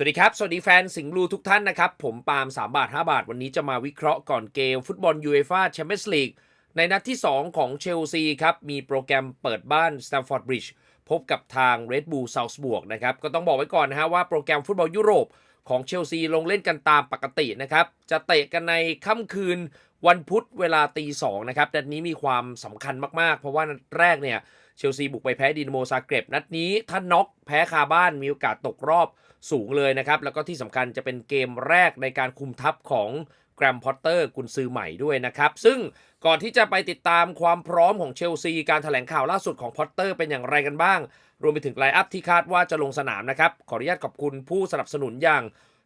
สวัสดีครับ สวัสดีแฟนสิงห์บลูทุกท่านนะครับ ผมปาล์ม3 บาท 5 บาท วันนี้จะมาวิเคราะห์ก่อนเกม ฟุตบอลยูเอฟ่าแชมเปี้ยนส์ลีกในนัดที่ 2 ของเชลซีครับ มีโปรแกรมเปิดบ้านสแตมฟอร์ดบริดจ์พบกับทาง Red Bull Salzburg นะครับ ก็ต้องบอกไว้ก่อนนะฮะว่าโปรแกรมฟุตบอลยุโรปของเชลซีลงเล่นกันตามปกตินะครับ จะเตะกันในค่ำคืนวันพุธเวลาตีสองนะครับนัดนี้มีความสำคัญมากๆ เพราะว่านัดแรกเนี่ย เชลซีบุกไปแพ้ดินโมซาเกร็บนัดนี้ถ้าน็อกแพ้คาบ้านมีโอกาสตกรอบสูงเลยนะครับ แล้วก็ที่สำคัญจะเป็นเกมแรกในการคุมทัพของแกรมพอตเตอร์กุนซือใหม่ด้วยนะครับ ซึ่งก่อนที่จะไปติดตามความพร้อมของเชลซี การถแถลงข่าวล่าสุดของพอตเตอร์เป็นอย่างไรกันบ้าง รวมไปถึงไลน์อัพที่คาดว่าจะลงสนามนะครับ ขออนุญาตขอบคุณผู้สนับสนุนอย่าง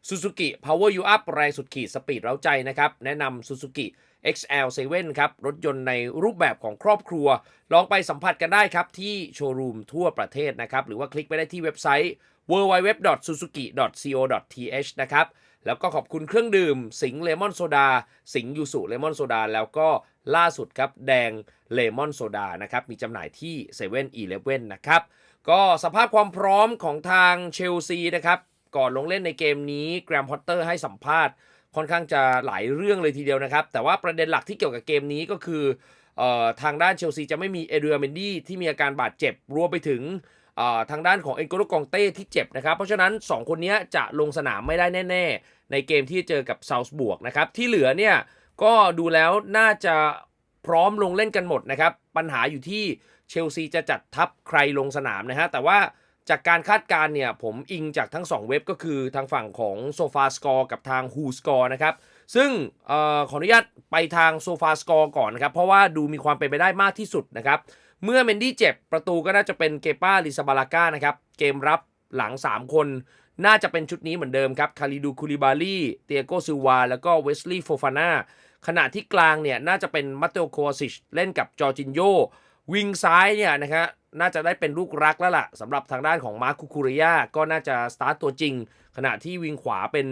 Suzuki Power You Up แรงสุดขีดสปีดเร้าใจนะครับ แนะนำ Suzuki XL7 ครับ รถยนต์ในรูปแบบของครอบครัว ลองไปสัมผัสกันได้ครับ ที่โชว์รูมทั่วประเทศนะครับ หรือว่าคลิกไปได้ที่เว็บไซต์ www.suzuki.co.th นะครับ แล้วก็ขอบคุณเครื่องดื่ม สิงเลมอนโซดา สิงยูสุเลมอนโซดา แล้วก็ล่าสุดครับ แดงเลมอนโซดานะครับ มีจำหน่ายที่7 e เ e ่ e อนะครับ ก็สภาพความพร้อมของทางเชลซีนะครับ ก่อนลงเล่นในเกมนี้แกรมพอตเตอร์ให้สัมภาษณ์ค่อนข้างจะหลายเรื่องเลยทีเดียวนะครับ แต่ว่าประเด็นหลักที่เกี่ยวกับเกมนี้ก็คืออทางด้านเชลซีจะไม่มีเอเดรียเมนดี้ที่มีอาการบาดเจ็บรวมไปถึงทางด้านของเอ็นโกโลกองเต้ที่เจ็บนะครับ เพราะฉะนั้น 2 คนนี้จะลงสนามไม่ได้แน่ ๆ ในเกมที่เจอกับซาวส์บวกนะครับ ที่เหลือเนี่ยก็ดูแล้วน่าจะพร้อมลงเล่นกันหมดนะครับ ปัญหาอยู่ที่เชลซีจะจัดทัพใครลงสนามนะฮะแต่ว่า จากการคาดการณ์เนี่ยผมอิงจากทั้ง 2 เว็บก็คือทางฝั่งของโซฟาสกอร์กับทางฮูสกอร์นะครับซึ่งออขออนุญาตไปทางโซฟาสกอร์ก่อนนะครับ เพราะว่าดูมีความเป็นไปได้มากที่สุดนะครับ เมื่อเมนดี้เจ็บประตูก็น่าจะเป็นเกป้าลิซาบาลาก้านะครับเกมรับหลัง 3 คน น่าจะเป็นชุดนี้เหมือนเดิมครับคาริดูคูลิบาลีเตียโกซิวาแล้วก็เวสลีย์โฟฟาน่าขณะที่กลางเนี่ยน่าจะเป็นมัตเตโอโคซิชเล่นกับจอร์จินโยวิงซ้ายเนี่ยนะครับ น่าจะได้เป็นลูกรักแล้วล่ะสำหรับทางด้านของมาร์คคูคูริยาก็น่าจะสตาร์ตตัวจริง ขณะที่วิงขวาเป็น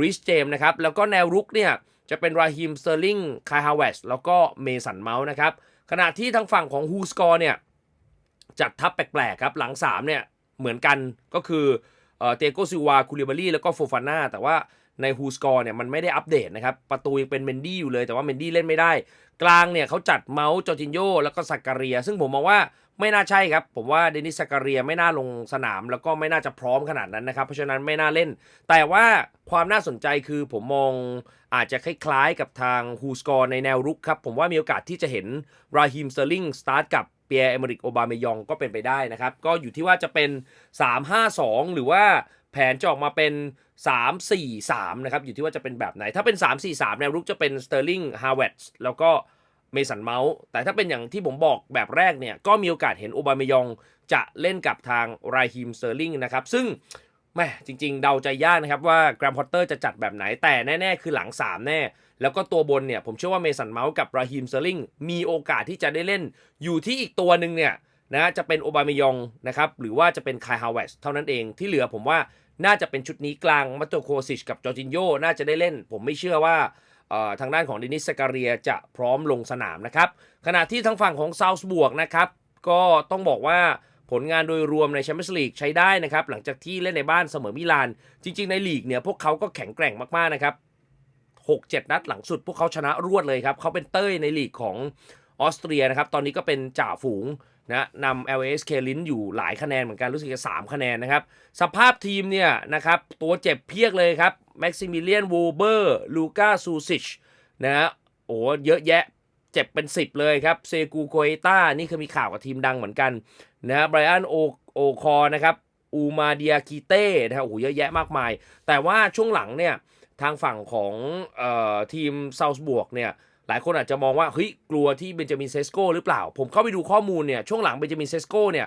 ริชเจมนะครับ แล้วก็แนวรุกเนี่ยจะเป็นราฮิมสเตอร์ลิงคายฮาวเวสแล้วก็เมสันเมาส์นะครับ ขณะที่ทางฝั่งของฮูสกอร์เนี่ยจัดทัพแปลกๆครับ หลัง 3 เนี่ยเหมือนกันก็คือเตโกซิวาคูลิบารีแล้วก็โฟฟาน่าแต่ว่าในฮูสกอร์เนี่ยมันไม่ได้อัปเดตนะครับ ประตูยังเป็นเมนดี้อยู่เลยแต่ว่าเมนดี้เล่นไม่ได้ กลางเนี่ยเขาจัดเมาส์จอร์จินโยแล้วก็สักการีย ซึ่งผมมองว่า ไม่น่าใช่ครับ ผมว่าเดนิสสักการียไม่น่าลงสนามแล้วก็ไม่น่าจะพร้อมขนาดนั้นนะครับ เพราะฉะนั้นไม่น่าเล่น แต่ว่าความน่าสนใจคือผมมองอาจจะคล้ายๆกับทางฮูสกอร์ในแนวรุกครับ ผมว่ามีโอกาสที่จะเห็นราฮิมสเตอร์ลิงสตาร์ทกับเปียร์เอเมริกโอบาเมยองก็เป็นไปได้นะครับ ก็อยู่ที่ว่าจะเป็น 3-5-2 หรือว่าแผนจะออกมาเป็น 3-4-3 นะครับ อยู่ที่ว่าจะเป็นแบบไหน ถ้าเป็น 3-4-3 แนวรุกจะเป็นสเตอร์ลิงฮาวเวตส์แล้วก็ เมสันเมาส์แต่ถ้าเป็นอย่างที่ผมบอกแบบแรกเนี่ย ก็มีโอกาสเห็นโอบามยองจะเล่นกับทางไรฮิมเตอร์ลิงนะครับ ซึ่งแม่จริง ๆ เดาใจยากนะครับว่าแกรมพอตเตอร์จะจัดแบบไหนแต่แน่ ๆ คือหลัง 3 แน่ แล้วก็ตัวบนเนี่ย ผมเชื่อว่าเมสันเมาส์กับราฮิมเตอร์ลิงมีโอกาสที่จะได้เล่นอยู่ที่อีกตัวหนึ่งเนี่ยนะจะเป็นโอบามยองนะครับหรือว่าจะเป็นคายฮาวเวสเท่านั้นเองที่เหลือผมว่าน่าจะเป็นชุดนี้กลางมัตโตโคซิชกับจอร์จินโยน่าจะได้เล่น ผมไม่เชื่อว่า ทางด้านของเดนิสสการียจะพร้อมลงสนามนะครับ ขณะที่ทางฝั่งของซาวส์บวกนะครับก็ต้องบอกว่าผลงานโดยรวมในแชมเปี้ยนส์ลีกใช้ได้นะครับ หลังจากที่เล่นในบ้านเสมอมิลาน จริง ๆ ในลีกเนี่ยพวกเขาก็แข็งแกร่งมากๆนะครับ 6-7 นัดหลังสุด พวกเขาชนะรวดเลยครับเขาเป็นเต้ยในลีกของออสเตรียนะครับ ตอนนี้ก็เป็นจ่าฝูง นะนำ LAS เคลินอยู่หลายคะแนนเหมือนกันรู้สึกจะ3คะแนนนะครับ สภาพทีมเนี่ยนะครับตัวเจ็บเพียกเลยครับแม็กซิมิเลียนวูเบอร์ลูกาซูซิชนะฮะโอ้เยอะแยะเจ็บเป็น 10 เลยครับเซกูโคเอต้านี่คือมีข่าวกับทีมดังเหมือนกันนะฮะไบรอันโอโอคอนะครับอูมาเดียคีเต้นะฮะโอ้โหเยอะแยะมากมาย แต่ว่าช่วงหลังเนี่ยทางฝั่งของเอ่อทีมเซาส์บวกเนี่ย หลายคนอาจจะมองว่าเฮ้ยกลัวที่เบนจามินเซสโกหรือเปล่า ผมเข้าไปดูข้อมูลเนี่ยช่วงหลังเบนจามินเซสโกเนี่ย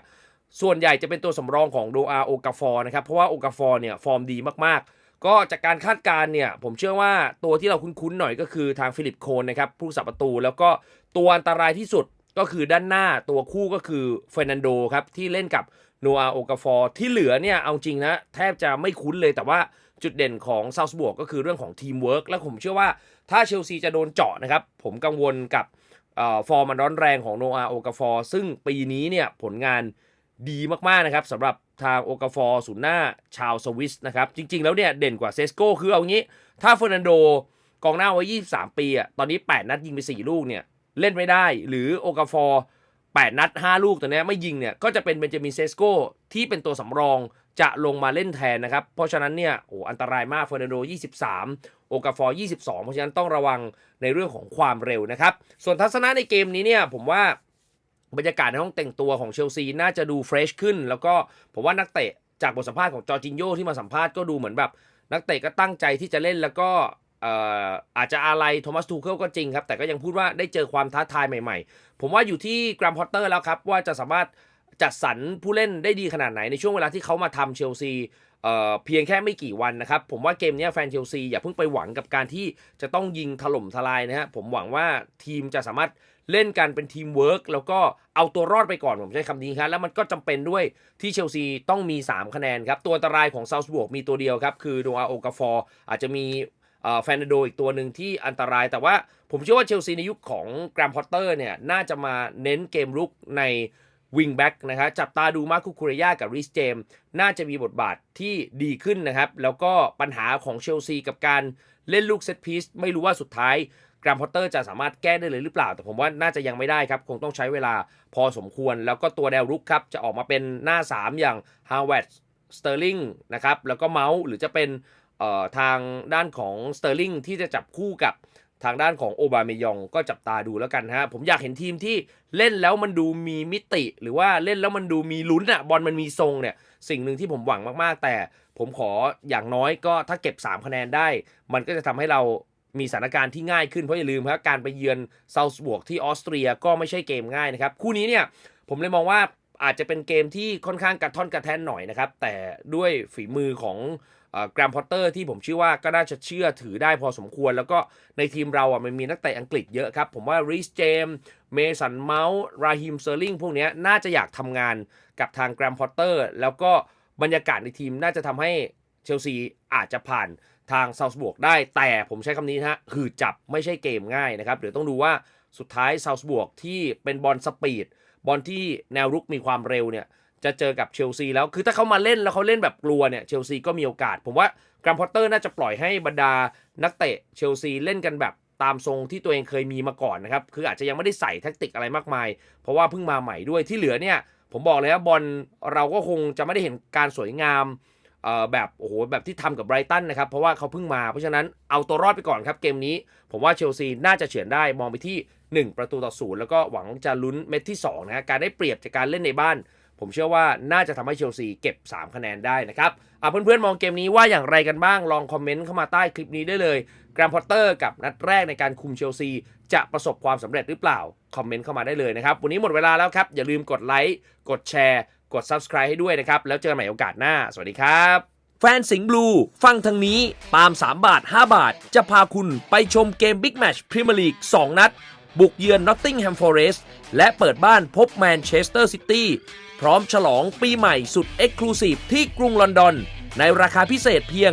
ส่วนใหญ่จะเป็นตัวสำรองของโดอาโอกาฟอร์นะครับเพราะว่าโอกาฟอร์เนี่ยฟอร์มดีมากๆ ก็จากการคาดการณ์เนี่ยผมเชื่อว่าตัวที่เราคุ้นๆหน่อยก็คือทางฟิลิปโคนนะครับผู้สับประตู แล้วก็ตัวอันตรายที่สุดก็คือด้านหน้าตัวคู่ก็คือเฟรนันโดครับที่เล่นกับโนอาโอกาฟอร์ที่เหลือเนี่ยเอาจริงนะแทบจะไม่คุ้นเลยแต่ว่าจุดเด่นของซาวส์บวกก็คือเรื่องของทีมเวิร์กและผมเชื่อว่า ถ้าเชลซีจะโดนเจาะนะครับ ผมกังวลกับฟอร์มมันร้อนแรงของโนอาโอกาฟอร์ซึ่งปีนี้เนี่ยผลงานดีมากๆนะครับสำหรับทางโอกาฟอร์ศูนย์หน้าชาวสวิสนะครับ จริง ๆ แล้วเนี่ยเด่นกว่าเซสโก้คือเอางี้ ถ้าเฟอร์นันโดกองหน้าไว้23 ปีอะตอนนี้ 8 นัดยิงไป 4 ลูกเนี่ยเล่นไม่ได้ หรือโอกาฟอร์8นัด 5 ลูกตัวนี้ไม่ยิงเนี่ยก็จะเป็นเบนจามินเซสโก้ที่เป็นตัวสำรอง จะลงมาเล่นแทนนะครับ เพราะฉะนั้นเนี่ยโอ้อันตรายมากเฟอร์นันโด 23 โอกาฟอร์ 22 เพราะฉะนั้นต้องระวังในเรื่องของความเร็วนะครับ ส่วนทัศนะในเกมนี้เนี่ยผมว่าบรรยากาศในห้องแต่งตัวของเชลซีน่าจะดูเฟรชขึ้น แล้วก็ผมว่านักเตะจากบทสัมภาษณ์ของจอร์จินโยที่มาสัมภาษณ์ก็ดูเหมือนแบบ นักเตะก็ตั้งใจที่จะเล่นแล้วก็อาจจะอะไรโทมัสทูเคิลก็จริงครับ แต่ก็ยังพูดว่าได้เจอความท้าทายใหม่ๆ ผมว่าอยู่ที่กรามพอตเตอร์แล้วครับ ว่าจะสามารถ จัดสรรผู้เล่นได้ดีขนาดไหนในช่วงเวลาที่เขามาทำเชลซีเเพียงแค่ไม่กี่วันนะครับ ผมว่าเกมนี้แฟนเชลซีอย่าเพิ่งไปหวังกับการที่จะต้องยิงถล่มทลายนะฮะผมหวังว่าทีมจะสามารถเล่นกันเป็นทีมเวิร์กแล้วก็เอาตัวรอดไปก่อนผมใช้คำนี้ครับแล้วมันก็จำเป็นด้วยที่เชลซีต้องมี 3 คะแนนครับ ตัวอันตรายของซาวส์บวกมีตัวเดียวครับ คือโดอาโอกาฟอร์อาจจะมีแฟนโดอีกตัวหนึ่งที่อันตราย แต่ว่าผมเชื่อว่าเชลซีในยุคของแกรมพอตเตอร์เนี่ยน่าจะมาเน้นเกมรุกใน วิงแบ็กนะครับจับตาดูมาคุคูเรยากับริสเจมน่าจะมีบทบาทที่ดีขึ้นนะครับ แล้วก็ปัญหาของเชลซีกับการเล่นลูกเซตพีซไม่รู้ว่าสุดท้ายกรามพอตเตอร์จะสามารถแก้ได้เลยหรือเปล่า แต่ผมว่าน่าจะยังไม่ได้ครับ คงต้องใช้เวลาพอสมควร แล้วก็ตัวแนวรุกครับ จะออกมาเป็นหน้า 3 อย่างฮาวเวิร์ดสเตอร์ลิงนะครับแล้วก็เมาส์หรือจะเป็นทางด้านของสเตอร์ลิงที่จะจับคู่กับ ทางด้านของโอบาเมยองก็จับตาดูแล้วกันฮะ ผมอยากเห็นทีมที่เล่นแล้วมันดูมีมิติ หรือว่าเล่นแล้วมันดูมีลุ้นอะบอลมันมีทรงเนี่ย สิ่งหนึ่งที่ผมหวังมากๆ แต่ผมขออย่างน้อยก็ถ้าเก็บ 3 คะแนนได้ มันก็จะทำให้เรามีสถานการณ์ที่ง่ายขึ้น เพราะอย่าลืมครับการไปเยือนเซาท์บวกที่ออสเตรียก็ไม่ใช่เกมง่ายนะครับ คู่นี้เนี่ยผมเลยมองว่า อาจจะเป็นเกมที่ค่อนข้างกระท่อนกระแทนหน่อยนะครับ แต่ด้วยฝีมือของแกรมพอตเตอร์ที่ผมเชื่อว่าก็น่าจะเชื่อถือได้พอสมควร แล้วก็ในทีมเราอะมันมีนักเตะอังกฤษเยอะครับ ผมว่าริสเจมเมสันเมาส์ราฮิมเซอร์ลิงพวกนี้น่าจะอยากทำงานกับทางแกรมพอตเตอร์แล้วก็บรรยากาศในทีมน่าจะทำให้เชลซีอาจจะผ่านทางซาวส์บวกได้ แต่ผมใช้คำนี้นะฮะคือจับไม่ใช่เกมง่ายนะครับเดี๋ยวต้องดูว่าสุดท้ายซาวส์บวกที่เป็นบอลสปีด บอลที่แนวรุกมีความเร็วเนี่ยจะเจอกับเชลซีแล้ว คือถ้าเขามาเล่นแล้วเขาเล่นแบบกลัวเนี่ยเชลซีก็มีโอกาส ผมว่ากรัมพอตเตอร์น่าจะปล่อยให้บรรดานักเตะเชลซีเล่นกันแบบตามทรงที่ตัวเองเคยมีมาก่อนนะครับ คืออาจจะยังไม่ได้ใส่แทคติกอะไรมากมาย เพราะว่าเพิ่งมาใหม่ด้วยที่เหลือเนี่ย ผมบอกเลยว่าบอลเราก็คงจะไม่ได้เห็นการสวยงามเอ่อแบบโอ้โหแบบที่ทำกับไบรตันนะครับ เพราะว่าเขาเพิ่งมาเพราะฉะนั้นเอาตัวรอดไปก่อนครับเกมนี้ ผมว่าเชลซีน่าจะเฉือนได้มองไปที่ 1 ประตูต่อศูนย์แล้วก็หวังจะลุ้นเม็ดที่2นะฮะการได้เปรียบจากการเล่นในบ้าน ผมเชื่อว่าน่าจะทำให้เชลซีเก็บ 3 คะแนนได้นะครับอะเพื่อนๆ มองเกมนี้ว่าอย่างไรกันบ้างลองคอมเมนต์เข้ามาใต้คลิปนี้ได้เลยแกรมพอตเตอร์กับนัดแรกในการคุมเชลซีจะประสบความสำเร็จหรือเปล่าคอมเมนต์เข้ามาได้เลยนะครับวันนี้หมดเวลาแล้วครับอย่าลืมกดไลค์กดแชร์กด Subscribe ให้ด้วยนะครับแล้วเจอกันใหม่โอกาสหน้าสวัสดีครับแฟนสิงห์บลู ฟังทางนี้ ปาล์ม3บาท 5 บาท จะพาคุณไปชมเกมบิ๊กแมชพรีเมียร์ลีก 2 นัด บุกเยือนนอตติงแฮมฟอร์เรสต์และเปิดบ้านพบแมนเชสเตอร์ซิตี้พร้อมฉลองปีใหม่สุดเอ็กซ์คลูซีฟที่กรุงลอนดอน ในราคาพิเศษเพียง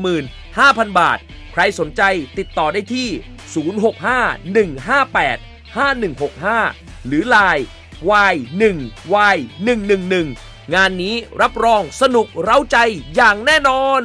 145,000 บาท ใครสนใจติดต่อได้ที่ 065-158-5165 หรือ Line Y1Y111 งานนี้รับรองสนุกเร้าใจอย่างแน่นอน